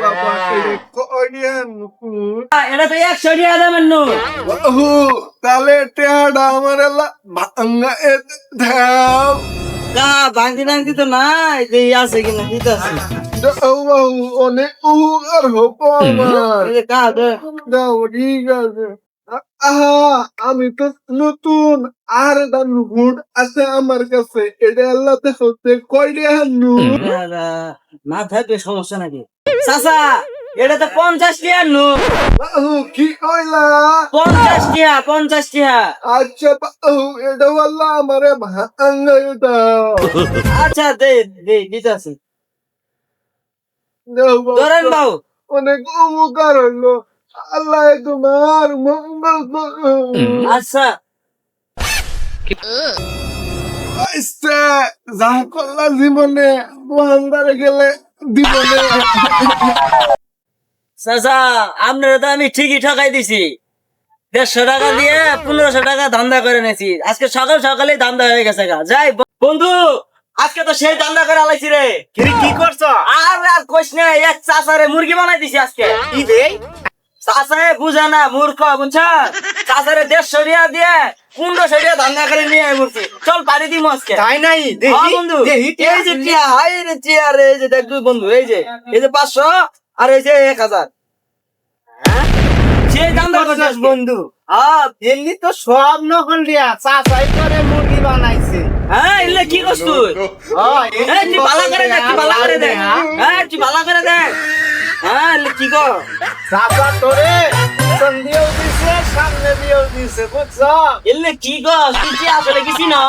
বাবা এলে করিয়ান ফুট এটা তো একশো টাকা দামের নো বাহু তাহলে টেহাডা আমার এলা এ কা ভাঙতি তো নাই যে আছে কিনা দিতে আছে দাও বাহু অনেক আমার কা দাও ঠিক আছে আহা আমি তো নতুন আর একটা নুট আছে আমার কাছে। এটা আল্লাহ দেখতে কয়টা নুট মাথায় বেশ সমস্যা নাকি? চাচা এটা তো পঞ্চাশ টাকা নো কি কইলা? পঞ্চাশ টাকা পঞ্চাশ টাকা আচ্ছা বাহু এটা আল্লাহ আমারে ভাঙ্গা দাও। আচ্ছা দে দে দিতে আছে। ধরেন বাবু অনেক উপকার হলো আল্লাহ তোমার মঙ্গল আচ্ছা। যা করলা জীবনে গেলে দিবনে চাচা আপনারা তো আমি ঠিকই ঠকাই দিছি। দেড়শো টাকা দিয়ে পনেরোশো টাকা ধান্দা করে নিয়েছি আজকে সকাল সকালে ধান্দা হয়ে গেছে গা। যাই বন্ধু আজকে তো সেই ধান্দা করে আলাইছি রে। কি করছ? আর আর কইস না এক চাচারে মুরগি বানাই দিছি আজকে। কি রে? চাচারে বুঝে না মূর্খ বুঝছ চাচারে দেড়শো টাকা দিয়ে পনেরোশো টাকা ধান্দা করে নিয়ে মূর্তি। চল পারি দিম আজকে। তাই নাই? হ্যাঁ দেখি বন্ধু এই যে টিয়া হাই রে টিয়া রে এই যে দেখ তুই বন্ধু এই যে এই যে পাঁচশো আর এই যে এক হাজার। হ্যাঁ? বন্ধু বন্ধু হ্যাঁ। এমনি তো সব নহল রিয়া চাচাই করে মুরগি বানাইছে। হ্যাঁ এলে কি করছ তুই? এই তুই ভালো করে দেখ তুই ভালো করে দেখ। হ্যাঁ তুই করে হ্যাঁ এলে কি কর চাচা তোরে পিছন দিয়েও দিছে সামনে দিয়েও দিছে বুঝছ? এলে কি কর তুই কি আসলে কিছু না।